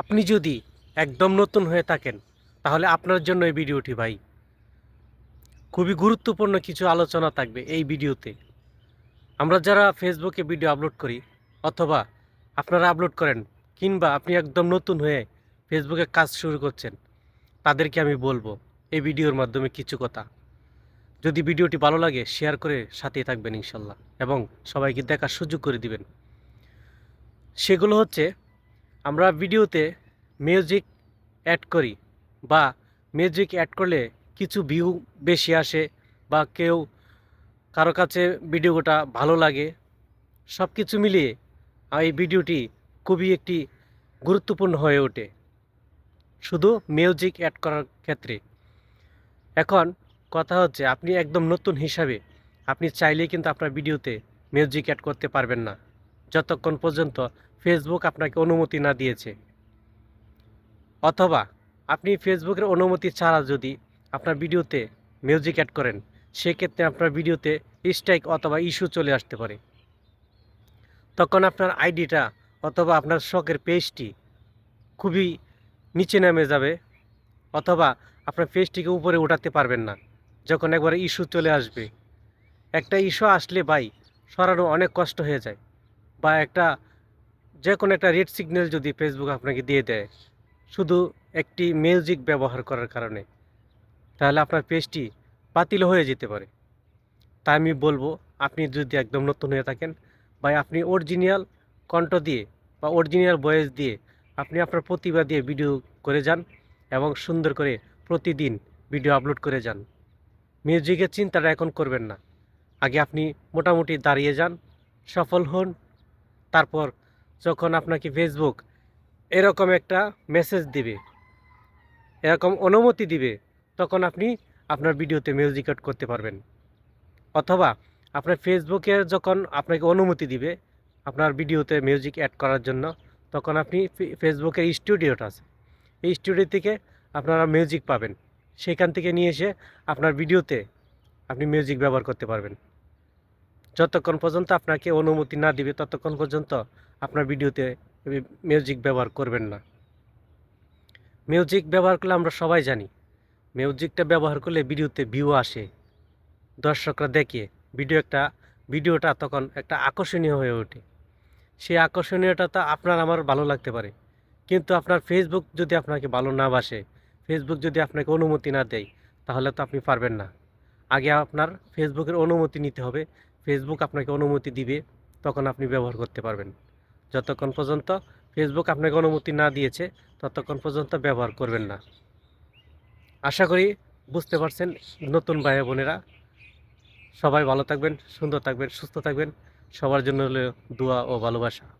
আপনি যদি একদম নতুন হয়ে থাকেন, তাহলে আপনার জন্য এই ভিডিওটি ভাই। খুবই গুরুত্বপূর্ণ কিছু আলোচনা থাকবে এই ভিডিওতে। আমরা যারা ফেসবুকে ভিডিও আপলোড করি, অথবা আপনারা আপলোড করেন, কিংবা আপনি একদম নতুন হয়ে ফেসবুকে কাজ শুরু করছেন, তাদেরকে আমি বলব এই ভিডিওর মাধ্যমে কিছু কথা। যদি ভিডিওটি ভালো লাগে শেয়ার করে সাথেই থাকবেন ইনশাল্লাহ, এবং সবাইকে দেখার সুযোগ করে দিবেন। সেগুলো হচ্ছে আমরা ভিডিওতে মিউজিক অ্যাড করি বা মিউজিক অ্যাড করলে কিছু ভিউ বেশি আসে বা কেউ কারও কাছে ভিডিওটা ভালো লাগে সব কিছু মিলিয়ে এই ভিডিওটি খুবই একটি গুরুত্বপূর্ণ হয়ে ওঠে। শুধু মিউজিক অ্যাড করার ক্ষেত্রে। এখন কথা হচ্ছে, আপনি একদম নতুন হিসাবে আপনি চাইলেই কিন্তু আপনার ভিডিওতে মিউজিক অ্যাড করতে পারবেন না। যতক্ষণ পর্যন্ত ফেসবুক আপনাকে অনুমতি না দিয়েছে। অথবা আপনি ফেসবুকের অনুমতি ছাড়া যদি আপনার ভিডিওতে মিউজিক অ্যাড করেন, সেক্ষেত্রে আপনার ভিডিওতে স্ট্রাইক অথবা ইস্যু চলে আসতে পারে। তখন আপনার আইডিটা অথবা আপনার শখের পেজটি খুবই নিচে নেমে যাবে অথবা আপনার পেজটিকে উপরে উঠাতে পারবেন না, যখন একবার ইস্যু চলে আসবে। একটা ইস্যু আসলে ভাই, সরানো অনেক কষ্ট হয়ে যায়। বা একটা যে কোনো একটা রেড সিগন্যাল যদি ফেসবুক আপনাকে দিয়ে দেয়, শুধু একটি মিউজিক ব্যবহার করার কারণে, তাহলে আপনার পেজটি বাতিল হয়ে যেতে পারে। তাই আমি বলব, আপনি যদি একদম নতুন হয়ে থাকেন বা আপনি অরিজিনাল কণ্ঠ দিয়ে বা অরিজিনাল ভয়েস দিয়ে আপনি আপনার প্রতিভা দিয়ে ভিডিও করে যান এবং সুন্দর করে প্রতিদিন ভিডিও আপলোড করে যান। মিউজিকের চিন্তাটা এখন করবেন না। আগে আপনি মোটামুটি দাঁড়িয়ে যান, সফল হন তারপর যখন আপনাকে ফেসবুক এরকম একটা মেসেজ দিবে, এরকম অনুমতি দিবে, তখন আপনি আপনার ভিডিওতে মিউজিক অ্যাড করতে পারবেন। অথবা আপনার ফেসবুকে যখন আপনাকে অনুমতি দিবে আপনার ভিডিওতে মিউজিক অ্যাড করার জন্য, তখন আপনি ফেসবুকের স্টুডিওটা আছে। এই স্টুডিও থেকে আপনারা মিউজিক পাবেন। সেখান থেকে নিয়ে এসে আপনার ভিডিওতে আপনি মিউজিক ব্যবহার করতে পারবেন। যতক্ষণ পর্যন্ত আপনাকে অনুমতি না দিবে, ততক্ষণ পর্যন্ত আপনার ভিডিওতে মিউজিক ব্যবহার করবেন না। মিউজিক ব্যবহার করলে আমরা সবাই জানি মিউজিকটা ব্যবহার করলে ভিডিওতে ভিউ আসে। দর্শকরা দেখে ভিডিও একটা, ভিডিওটা তখন একটা আকর্ষণীয় হয়ে ওঠে। সেই আকর্ষণীয়টা তো আপনার আমার ভালো লাগতে পারে। কিন্তু আপনার ফেসবুক যদি আপনাকে ভালো না বাসে ফেসবুক যদি আপনাকে অনুমতি না দেয়, তাহলে তো আপনি পারবেন না। আগে আপনার ফেসবুকের অনুমতি নিতে হবে ফেসবুক আপনাকে অনুমতি দিবে, তখন আপনি ব্যবহার করতে পারবেন। যতক্ষণ পর্যন্ত ফেসবুক আপনাকে অনুমতি না দিয়েছে, ততক্ষণ পর্যন্ত ব্যবহার করবেন না। আশা করি বুঝতে পারছেন, নতুন ভাই বোনেরা। সবাই ভালো থাকবেন, সুন্দর থাকবেন, সুস্থ থাকবেন। সবার জন্য হলো দোয়া ও ভালোবাসা।